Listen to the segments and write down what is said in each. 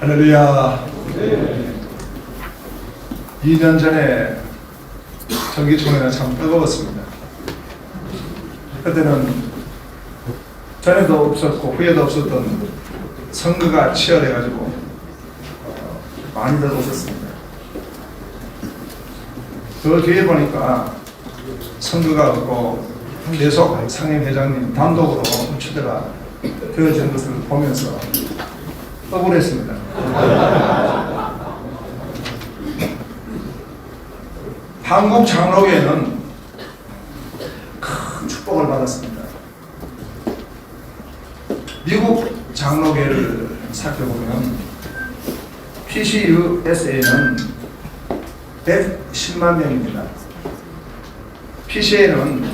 할렐루야. 2년 전에 정기총회가 참 뜨거웠습니다. 그때는 전에도 없었고 후에도 없었던 선거가 치열해가지고 어, 많이들 오셨습니다. 그 뒤에 보니까 선거가 없고 계속 상임회장님 단독으로 추대가 되어진 것을 보면서 억울했습니다. 한국 장로교회는 큰 축복을 받았습니다. 미국 장로교회를 살펴보면 PCUSA는 110만 명입니다. PCA는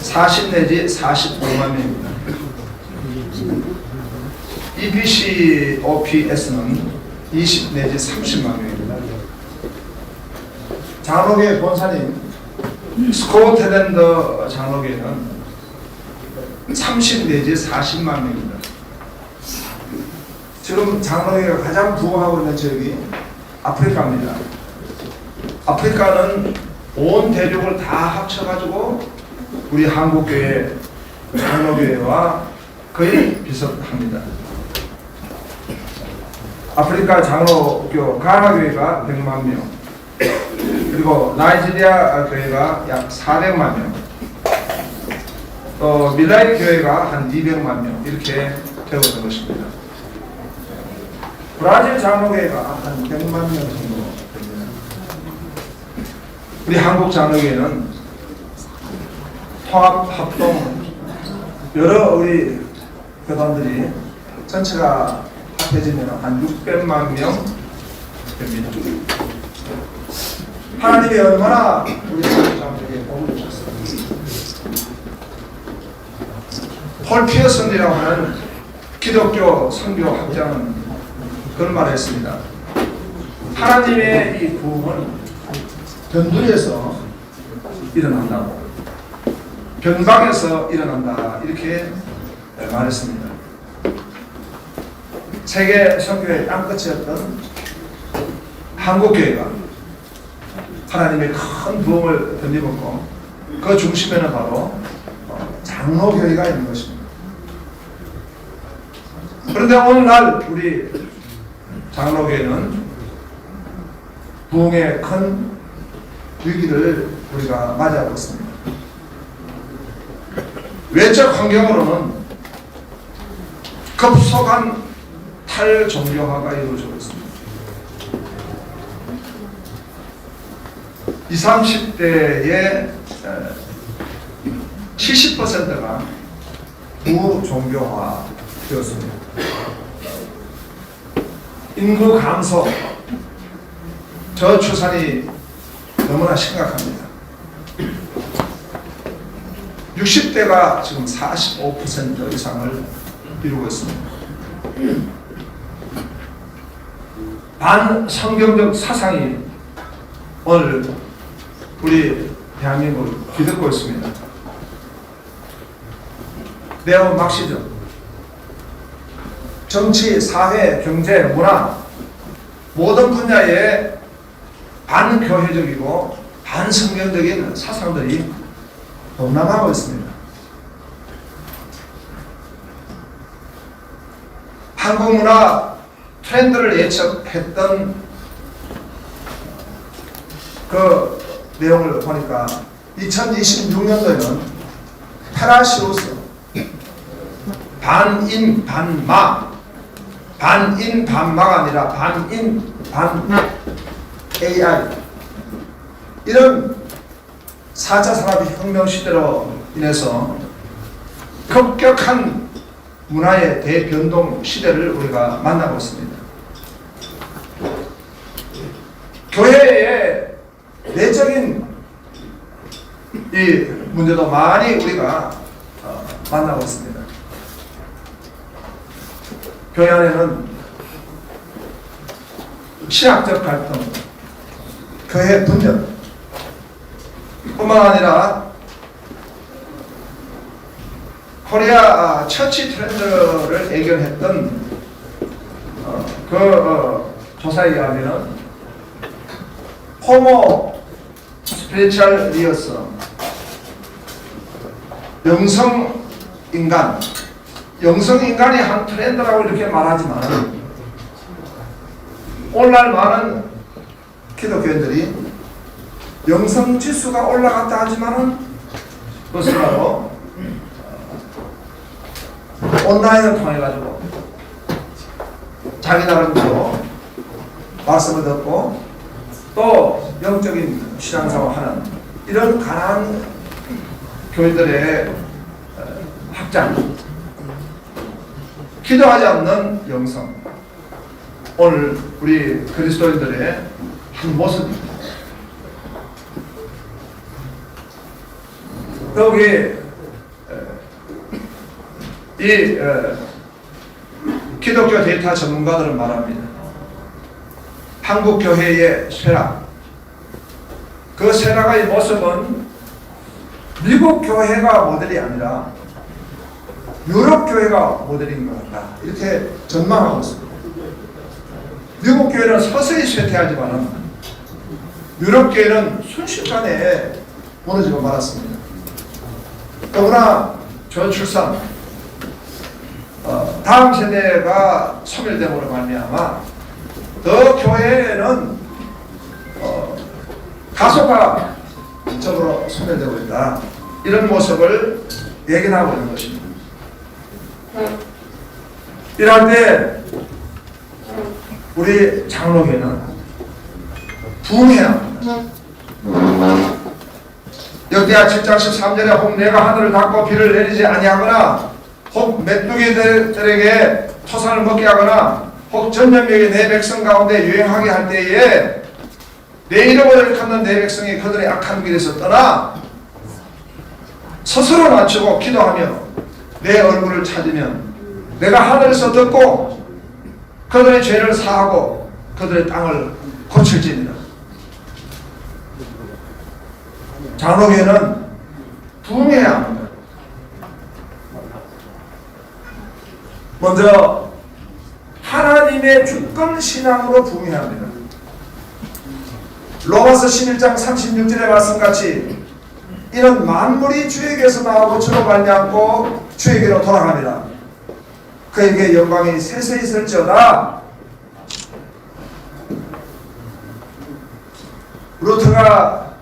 40 내지 45만 명입니다. EBC, OPS는 20 내지 30만 명입니다. 장로계 본사님 스코틀랜드 장로계는 30 내지 40만 명입니다. 지금 장로계가 가장 부흥하고 있는 지역이 아프리카입니다. 아프리카는 온 대륙을 다 합쳐가지고 우리 한국교회 장로교회와 거의 비슷합니다. 아프리카 장로교 가나 교회가 100만 명, 그리고 나이지리아 교회가 약 400만 명, 또 밀라이 교회가 한 200만 명 이렇게 되어있는 것입니다. 브라질 장로교회가 한 100만 명 정도 됩니다. 우리 한국 장로교회는 통합 합동 여러 우리 교단들이 전체가 합 해지면 한 600만 명 됩니다. 하나님이 얼마나 우리 사람들에게 복을 주셨습니까? 폴 피어슨이라고 하는 기독교 선교 학자는 그런 말을 했습니다. 하나님의 이 부흥은 변두리에서 일어난다고 변방에서 일어난다 이렇게 말했습니다. 세계 선교의 땅끝이었던 한국교회가 하나님의 큰 부흥을 덧입었고 그 중심에는 바로 어, 장로교회가 있는 것입니다. 그런데 오늘날 우리 장로교회는 부흥의 큰 위기를 우리가 맞이하고 있습니다. 외적 환경으로는 급속한 탈종교화가 이루어지고 있습니다. 20, 30대의 70%가 무종교화 되었습니다. 인구 감소, 저출산이 너무나 심각합니다. 60대가 지금 45% 이상을 이루고 있습니다. 반성경적 사상이 오늘 우리 대한민국을 뒤덮고 있습니다. 네오 막시즘, 정치, 사회, 경제, 문화 모든 분야에 반교회적이고 반성경적인 사상들이 동남하고 있습니다. 한국 문화 트렌드를 예측했던 그 내용을 보니까 2026년도에는 페라시우스 반인 반마 반인 반마가 아니라 반인 반 AI 이런 4차 산업혁명 시대로 인해서 급격한 문화의 대변동 시대를 우리가 만나고 있습니다. 교회의 내적인 이 문제도 많이 우리가 어, 만나고 있습니다. 교회 안에는 신학적 갈등, 교회 분열, 뿐만 아니라 코리아 아, 처치 트렌드를 예견했던 어, 그 어, 조사에 의하면은 호모 리어서 영성 인간. 영성 인간이 한 트렌드라고 이렇게 말하지만 오늘날 많은 기독교인들이 영성 지수가 올라갔다 하지만은 그것은 바로 어, 온라인을 통해 가지고 자기 나름대로 말씀을 듣고 또 영적인 신앙생활 하는 이런 가난한 교회들의 어, 확장 기도하지 않는 영성 오늘 우리 그리스도인들의 한 모습입니다. 여기 에, 이 에, 기독교 데이터 전문가들은 말합니다. 한국 교회의 쇠락 그 쇠락의 모습은 미국 교회가 모델이 아니라 유럽 교회가 모델인 것 같다 이렇게 전망하고 있습니다. 미국 교회는 서서히 쇠퇴하지만은 유럽 교회는 순식간에 무너지고 말았습니다. 더구나 저출산 어, 다음 세대가 소멸됨으로 말미암아 더 교회는 어, 가속화적으로 소멸되고 있다 이런 모습을 예견하고 있는 것입니다. 이럴 때 우리 장로교는 부흥해야 합니다. 역대하 7장 13절에 혹 내가 하늘을 닫고 비를 내리지 아니하거나 혹 메뚜기들에게 토산을 먹게 하거나 혹 전염병이 내 백성 가운데 유행하게 할 때에 내 이름을 일컫는 내 백성이 그들의 악한 길에서 떠나 스스로 낮추고 기도하며 내 얼굴을 찾으면 내가 하늘에서 듣고 그들의 죄를 사하고 그들의 땅을 고칠지니라 장로교회는 부흥해야 합니다. 먼저 하나님의 주권 신앙으로 부흥해야 합니다. 로마서 11장 36절의 말씀같이 이는 만물이 주에게서 나오고 주로 말미암고 주에게로 돌아갑니다. 그에게 영광이 세세히 있을지어다. 루트가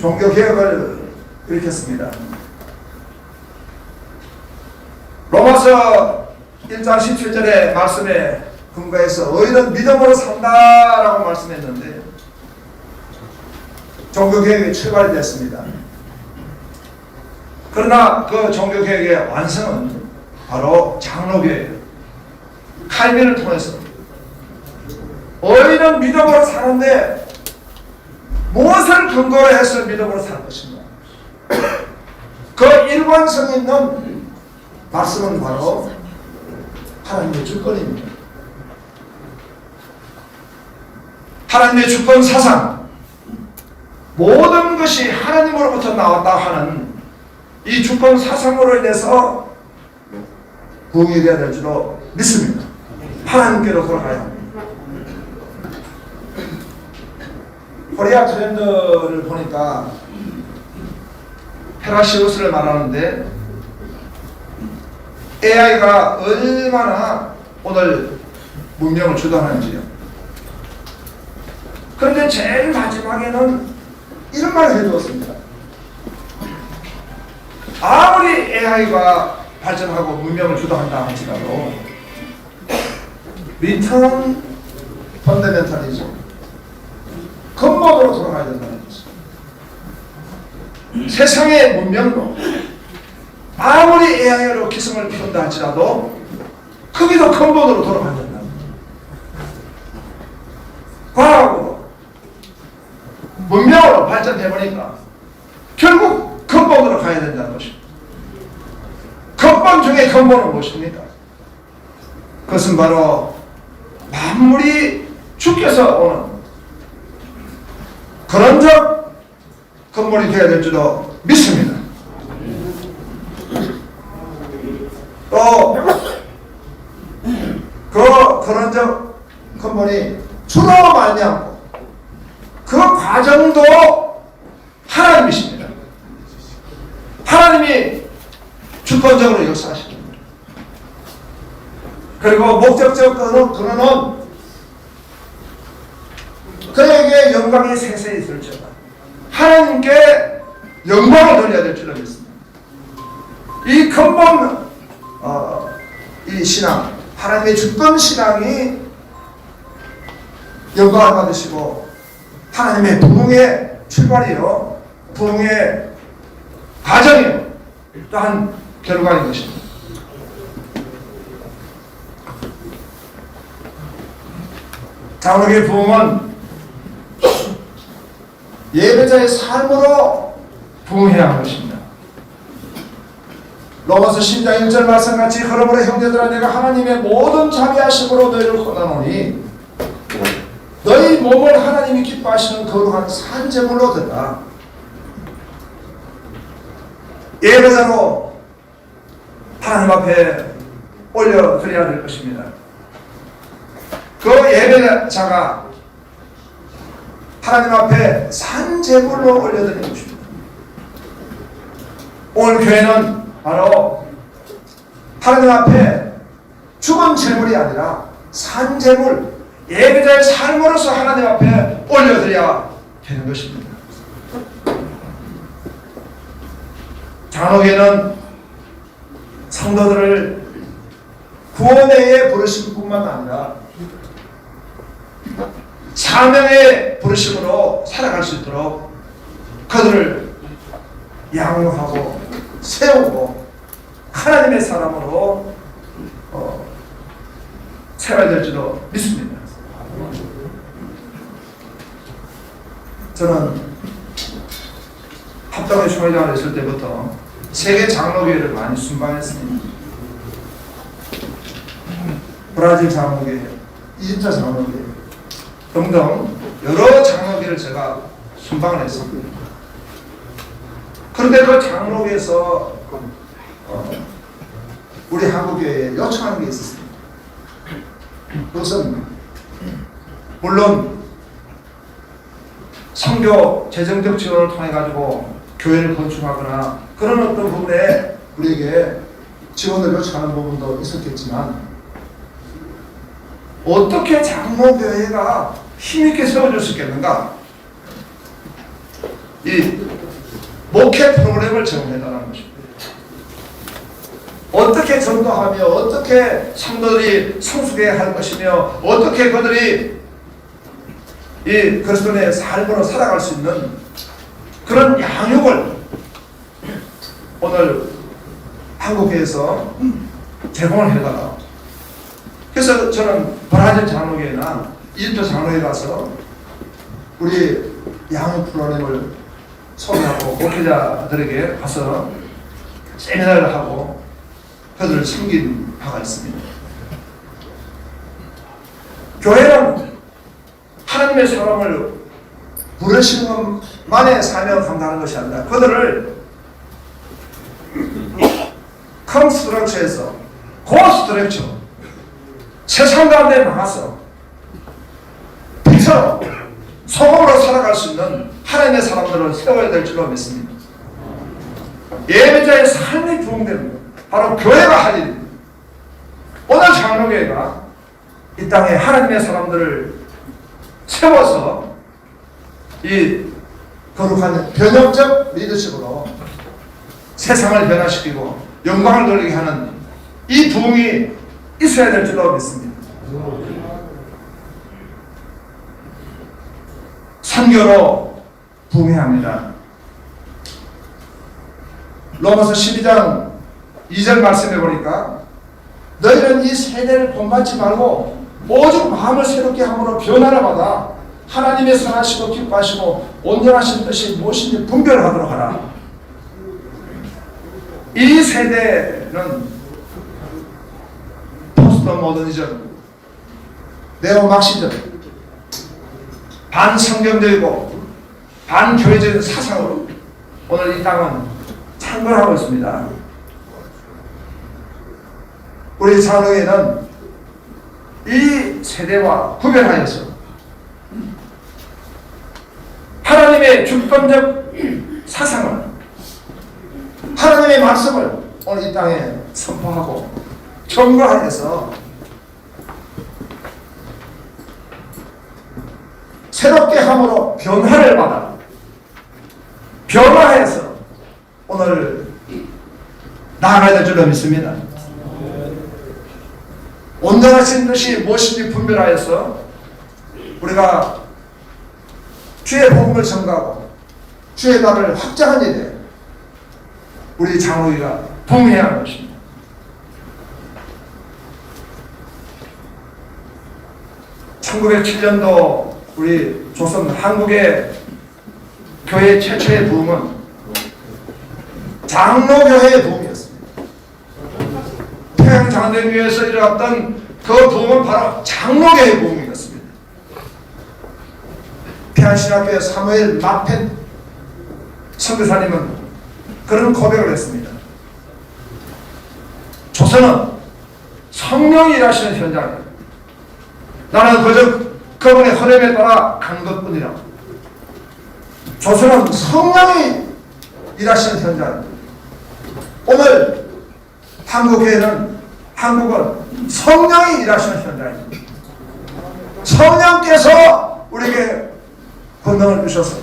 종교 개혁을 일으켰습니다. 로마서 1장 17절의 말씀에 근거해서 의인은 믿음으로 산다라고 말씀했는데 종교개혁이 출발이 됐습니다. 그러나 그 종교개혁의 완성은 바로 장로교회예요. 칼빈을 통해서 의인은 믿음으로 사는데 무엇을 근거로 해서 믿음으로 사는 것인가? 그 일관성 있는 말씀은 바로 하나님의 주권입니다. 하나님의 주권 사상 모든 것이 하나님으로부터 나왔다 하는 이 주권 사상으로 인해서 부흥이 되어야 될 줄로 믿습니다. 하나님께로 돌아가야 합니다. 코리아 트렌드를 보니까 페라시우스를 말하는데 AI가 얼마나 오늘 문명을 주도하는지요. 그런데 제일 마지막에는 이런 말을 해두었습니다. 아무리 AI가 발전하고 문명을 주도한다 할지라도 리턴 펀더멘탈리즘 근본으로 돌아가야 된다는 거죠. 세상의 문명도 아무리 AI로 기승을 피운다 할지라도 거기도 근본으로 돌아가야 된다. 과학으로 문명으로 발전해 보니까 결국 근본으로 가야 된다는 것입니다. 근본 중에 근본은 무엇입니까? 그것은 바로 만물이 주께서 오는 그런 적 근본이 되어야 될 줄로 믿습니다. 또, 그 근원적 근본이 주로 말미암고 그 과정도 하나님이십니다. 하나님이 주권적으로 역사하십니다. 그리고 목적적 근원, 근원은 그에게 영광이 세세히 있을지어다. 하나님께 영광을 돌려야 될 줄로 믿습니다. 이 근본 어, 이 신앙, 하나님의 주권 신앙이 영광을 받으시고 하나님의 부흥의 출발이요, 부흥의 과정이요, 또한 결과인 것입니다. 장로의 부흥은 예배자의 삶으로 부흥해야 하는 것입니다. 로마서 10장 1절 말씀같이 그러므로 형제들아 내가 하나님의 모든 자비하심으로 너희를 권하노니 너희 몸을 하나님이 기뻐하시는 거룩한 산제물로 드라 예배자로 하나님 앞에 올려 드려야 될 것입니다. 그 예배자가 하나님 앞에 산제물로 올려드리는 것입니다. 오늘 교회는 바로 하나님 앞에 죽은 제물이 아니라 산제물, 예배자의 삶으로서 하나님 앞에 올려드려야 되는 것입니다. 장로계는 성도들을 구원회에 부르신 뿐만 아니라 사명의 부르심으로 살아갈 수 있도록 그들을 양육하고 세우고 하나님의 사람으로 어, 세워야 될 줄로 믿습니다. 저는 합동의 총회장을 했을 때부터 세계 장로교회를 많이 순방했습니다. 브라질 장로교회, 이집트 장로교회 등등 여러 장로교회를 제가 순방을 했습니다. 그런데 그 장로교에서 어, 우리 한국교회에 요청하는 게 있었습니다. 그것은 물론 선교 재정적 지원을 통해 가지고 교회를 건축하거나 그런 어떤 부분에 우리에게 지원을 요청하는 부분도 있었겠지만 어떻게 장로교회가 힘있게 세워질 수 있겠는가? 이 목회 프로그램을 제공해달라는 것입니다. 어떻게 전도하며 어떻게 성도들이 성숙해 할 것이며 어떻게 그들이 이 그리스도의 삶으로 살아갈 수 있는 그런 양육을 오늘 한국에서 제공을 해달라. 그래서 저는 브라질 장로교회나 이집트 장로회 가서 우리 양육 프로그램을 소개하고 목회자들에게 가서 세미나를 하고 그들을 섬긴 바가 있습니다. 교회는 하나님의 사람을 부르시는 것만의 사명을 감당하는 것이 아니라 그들을 큰 스트럭처에서 고 스트럭처 세상 가운데 나가서 빛으로 소금으로 살아갈 수 있는 하나님의 사람들을 세워야 될 줄로 믿습니다. 예배자의 삶이 부흥되는 것, 바로 교회가 할 일입니다. 오늘 장로교회가 이 땅에 하나님의 사람들을 세워서 이 거룩한 변혁적 리더십으로 세상을 변화시키고 영광을 돌리게 하는 이 부흥이 있어야 될 줄로 믿습니다. 선교로 부흥해야 로마서 12장 2절 말씀해 보니까 너희는 이 세대를 본받지 말고 오직 마음을 새롭게 함으로 변화를 받아 하나님의 선하시고 기뻐하시고 온전하신 뜻이 무엇인지 분별하도록 하라. 이 세대는 포스트 모더니즘, 네오막시즘, 반성경적이고 반교회적인 사상으로 오늘 이 땅은 창궐하고 있습니다. 우리 장로회는 이 세대와 구별하여서 하나님의 주권적 사상을 하나님의 말씀을 오늘 이 땅에 선포하고 경고하여서 새롭게 함으로 변화를 받아 변화해서 오늘 나아가야 될 줄로 믿습니다. 온전하신 것이 무엇인지 분별하여서 우리가 주의 복음을 전가하고 주의 나라를 확장한 일에 우리 장로기가 부응해야 하는 것입니다. (1907년도) 우리 조선 한국의 교회 최초의 부흥은 장로교회의 부흥이었습니다. 태양장대교회에서 일어났던 그 부흥은 바로 장로교회의 부흥이었습니다. 평안신학교의 사무엘 마펜 선교사님은 그런 고백을 했습니다. 조선은 성령이 일하시는 현장이에요. 나는 그저 그분의 흐름에 따라 간 것뿐이라. 조선은 성령이 일하시는 현장입니다. 오늘 한국교회는 한국은 성령이 일하시는 현장입니다. 성령께서 우리에게 권능을 주셔서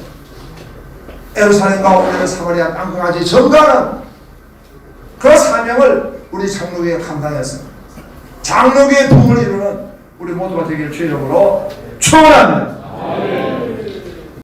에루살렘과 오늘 사마리아 땅까지 전가하는 그 사명을 우리 장로교에 감당했습니다. 장로교의 부흥을 이루는 우리 모두가 되기를 주의 이름으로 축원합니다.